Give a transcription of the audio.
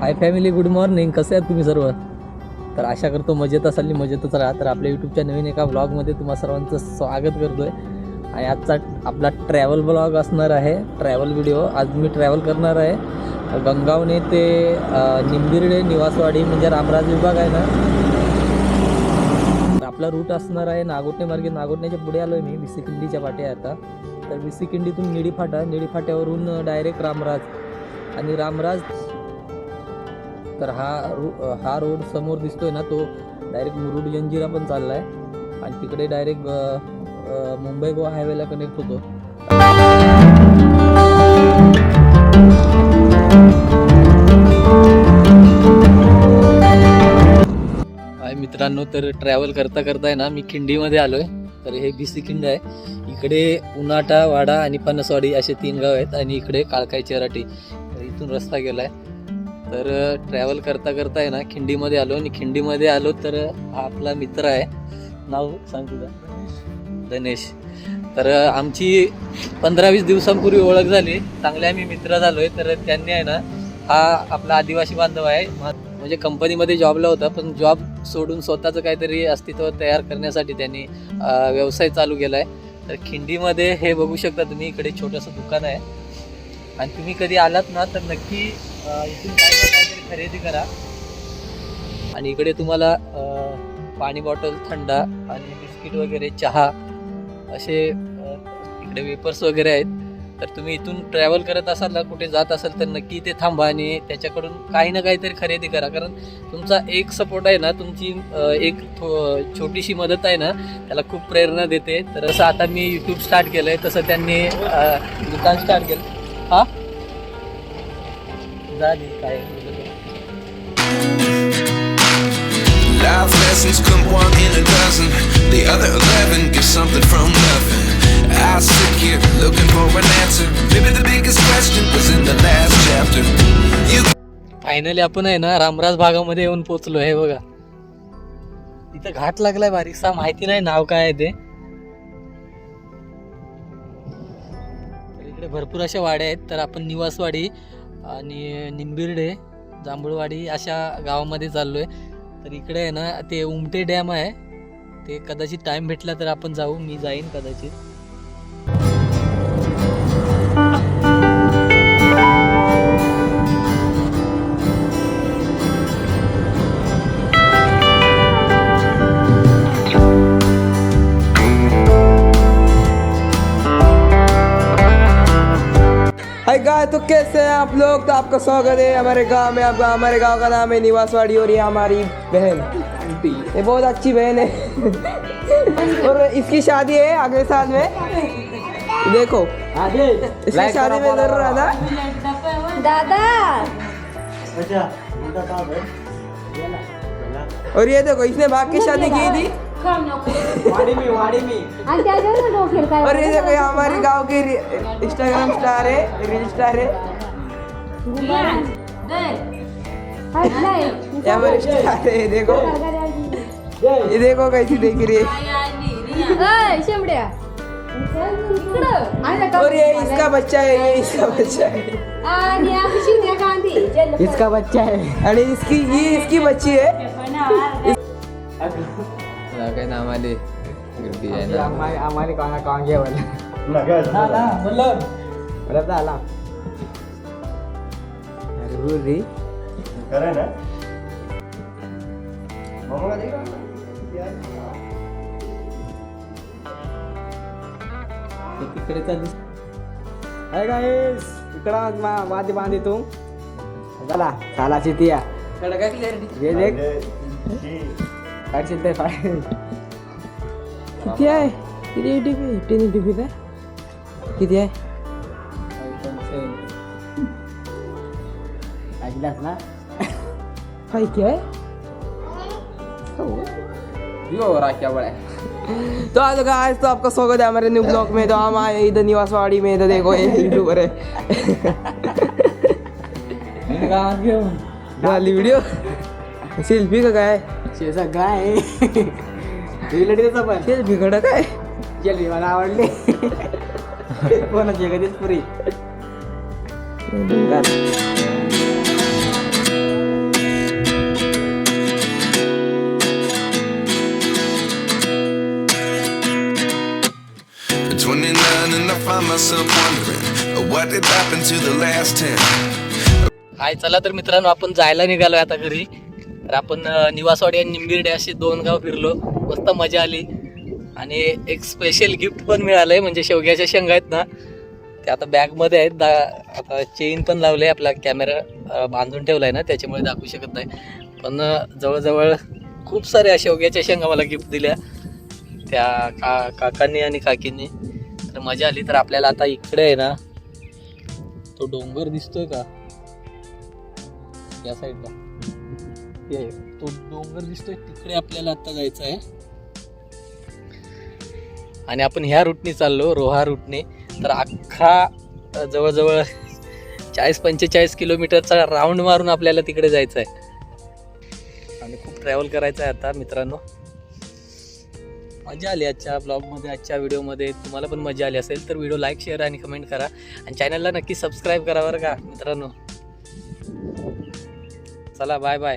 Hi family good morning कसे आहात तुम्ही सर्व? तर आशा करतो मजेत असाल मजेतच राहा. तर आपल्या यूट्यूबच्या नवीन एका ब्लॉगमध्ये तुम्हा सर्वांचं स्वागत करतो आहे आणि आजचा आपला ट्रॅव्हल ब्लॉग असणार आहे. ट्रॅव्हल व्हिडिओ आज मी ट्रॅव्हल करणार आहे. गंगावणे ते निंबिर्डे निवासवाडी म्हणजे रामराज विभाग आहे ना? तर आपला रूट असणार आहे नागोटणे मार्गे. नागोटण्याच्या पुढे आलो आहे मी विसीकिंडीच्या पाठी आहे आता. तर विसीकिंडीतून निडी फाटा निडी फाट्यावरून डायरेक्ट रामराज. आणि रामराज तर हा रो हा रोड समोर दिसतोय ना तो डायरेक्ट मुरुड जंजिरा पण चालला आहे आणि तिकडे डायरेक्ट मुंबई गोवा हायवेला कनेक्ट होतो. हाय मित्रांनो तर ट्रॅव्हल करता करता आहे ना मी खिंडीमध्ये आलो आहे तर हे भिसी खिंड आहे. इकडे उनाटा वाडा आणि पनसवाडी असे तीन गाव आहेत. आणि इकडे काळकाई चेराटी. तर इथून रस्ता गेला आहे तर ट्रॅव्हल करता करता आहे ना खिंडीमध्ये आलो आणि खिंडीमध्ये आलो तर आपला मित्र आहे. नाव सांग तुझा. गणेश. तर आमची पंधरा वीस दिवसांपूर्वी ओळख झाली. चांगले आम्ही मित्र झालो आहे तर त्यांनी आहे ना हा आपला आदिवासी बांधव आहे. म्हणजे कंपनीमध्ये जॉबला होता. पण जॉब सोडून स्वतःचं काहीतरी अस्तित्व तयार करण्यासाठी त्यांनी व्यवसाय चालू केला आहे तर खिंडीमध्ये हे बघू शकता तुम्ही. इकडे छोटंसं दुकान आहे. आणि तुम्ही कधी आलात ना तर नक्की इथून काहीतरी खरेदी करा. आणि इकडे तुम्हाला पाणी बॉटल थंडा आणि बिस्किट वगैरे चहा असे इकडे वेपर्स वगैरे आहेत. तर तुम्ही इथून ट्रॅव्हल करत असाल ना कुठे जात असाल तर नक्की इथे थांबा आणि त्याच्याकडून काही ना काहीतरी खरेदी करा. कारण तुमचा एक सपोर्ट आहे ना तुमची एक थो- छोटीशी मदत आहे ना त्याला खूप प्रेरणा देते. तर असं आता मी यूट्यूब स्टार्ट केलं आहे तसं त्यांनी दुकान स्टार्ट केलं. हां? झाली काय Life lessons come one in a dozen. The other eleven give something from nothing. I sit here looking for an answer. Maybe the biggest question was in the last chapter. You finally आपण आहे ना रामराज भागामध्ये येऊन पोचलो हे बघा इथं घाट लागलाय बारीकसा माहिती नाही नाव काय आहे ते इकडे भरपूर अशा वाड्या आहेत तर आपण निवासवाडी आणि निंबिर्डे जांभूळवाडी अशा गावामध्ये चाललो आहे तर इकडे आहे ना ते उमटे डॅम आहे. ते कदाचित टाईम भेटला तर आपण जाऊ मी जाईन कदाचित. गाय तो कैसे हैं आप लोग? तो आपका स्वागत है हमारे गाँव में। आपका हमारे गाँव का नाम है निवासवाड़ी और ये हमारी बहन। ये बहुत अच्छी बहन है। और इसकी शादी है अगले साल में। देखो इसकी शादी में ज़रूर आना। दादा। और ये देखो इसने भाग की शादी की थी। आणि त्याच्यावर डोक्यात काय और ये देखो ये हमारे गांव के इंस्टाग्राम स्टार है रील स्टार है. हात नाही. ये हमारे स्टार है ये देखो. ये देखो कैसी देख रही है. अय, शेंबड्या इकडं. आणि का- और ये इसका बच्चा है ये इसका बच्चा है. आणि आम्ही शिंद्या कांदी इसका बच्चा है. आणि इसकी ये इसकी बच्ची है. काय नाव आले हमारे कौन कौन गया वाला मतलब आला अरे बोल रे तिकडेचा दिस हाय गाइस इकडं मा वादी बांधी तू चला साला चितिया ये देख काढशील ते फाय किती आहे किती टीपी टेन टीपी काय? किती आहे ऐकलास ना? फाय क्या है. तो आज गाइस तो आपका स्वागत है हमारे न्यू ब्लॉग में. तो हम आए इधर निवासवाड़ी में. तो देखो ये यूट्यूबर है. वाली वीडियो सेल्फी का काय शेजा बिघड काय मला आवडली. कोणाची कधीच पुरी? हाय चला तर मित्रांनो आपण जायला निघालो आता घरी. तर आपण निवासवाडी आणि निंबिर्डे असे दोन गाव फिरलो. मस्त मजा आली. आणि एक स्पेशल गिफ्ट पण मिळालं आहे म्हणजे शेवग्याच्या शेंगा आहेत ना ते आता बॅगमध्ये आहेत. दा आता चेन पण लावले आपला कॅमेरा बांधून ठेवला आहे ना त्याच्यामुळे दाखवू शकत नाही. पण जवळजवळ खूप साऱ्या शेवग्याच्या शेंगा मला गिफ्ट दिल्या. त्या का काकांनी आणि काकींनी. तर मजा आली. तर आपल्याला आता इकडे आहे ना तो डोंगर दिसतोय का? या साईडला हे तो डोंगर दिसतोय तिकडे आपल्याला आता जायचं आहे. आणि आपण ह्या रूटने चाललो रोहा रूटने तर अख्खा जवळजवळ चाळीस पंचेचाळीस किलोमीटरचा राऊंड मारून आपल्याला तिकडे जायचं आहे. आणि खूप ट्रॅव्हल करायचं आहे आता मित्रांनो. मजा आली आजच्या ब्लॉगमध्ये आजच्या व्हिडिओमध्ये तुम्हाला पण मजा आली असेल तर व्हिडिओ लाईक शेअर आणि कमेंट करा. आणि चॅनलला नक्की सबस्क्राईब करा बरं का मित्रांनो. चला बाय बाय